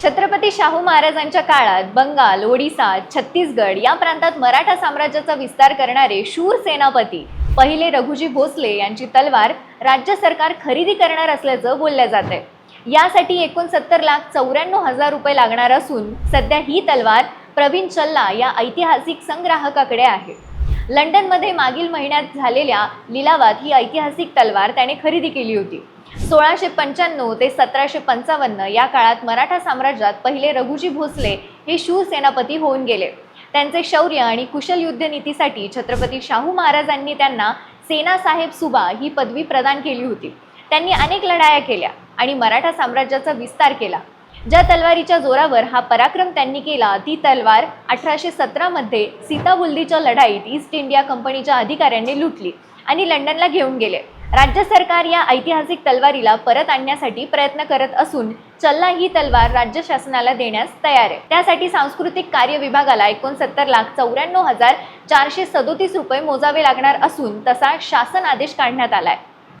छत्रपती शाहू महाराजांच्या काळात बंगाल ओडिसा छत्तीसगड या प्रांतात मराठा साम्राज्याचा विस्तार करणारे शूर सेनापती पहिले रघुजी भोसले यांची तलवार राज्य सरकार खरेदी करणार असल्याचं बोललं जात आहे यासाठी एकोणसत्तर लाख चौऱ्याण्णव हजार रुपये लागणार असून सध्या ही तलवार प्रवीण चल्ला या ऐतिहासिक संग्राहकाकडे आहे. लंडनमध्ये मागील महिन्यात झालेल्या लिलावात ही ऐतिहासिक तलवार त्याने खरेदी केली होती. सोळाशे पंच्याण्णव ते सतराशे पंचावन्न या काळात मराठा साम्राज्यात पहिले रघुजी भोसले हे शूर सेनापती होऊन गेले. त्यांचे शौर्य आणि कुशल युद्धनीतीसाठी छत्रपती शाहू महाराजांनी त्यांना सेनासाहेब सुबा ही पदवी प्रदान केली होती. त्यांनी अनेक लढाया केल्या आणि मराठा साम्राज्याचा विस्तार केला. ज्या तलवारीच्या जोरावर हा पराक्रम त्यांनी केला ती तलवार अठराशे सतरामध्ये सीताबुल्दीच्या लढाईत ईस्ट इंडिया कंपनीच्या अधिकाऱ्यांनी लुटली आणि लंडनला घेऊन गेले. राज्य सरकार या ऐतिहासिक तलवारीला परत आणण्यासाठी प्रयत्न करत असून चल्ला ही तलवार राज्य शासनाला देण्यास तयार आहे. त्यासाठी सांस्कृतिक कार्य विभागाला एकोणसत्तर लाख चौऱ्याण्णव हजार चारशे सदोतीस रुपये मोजावे लागणार असून तसा शासन आदेश काढण्यात आलाय.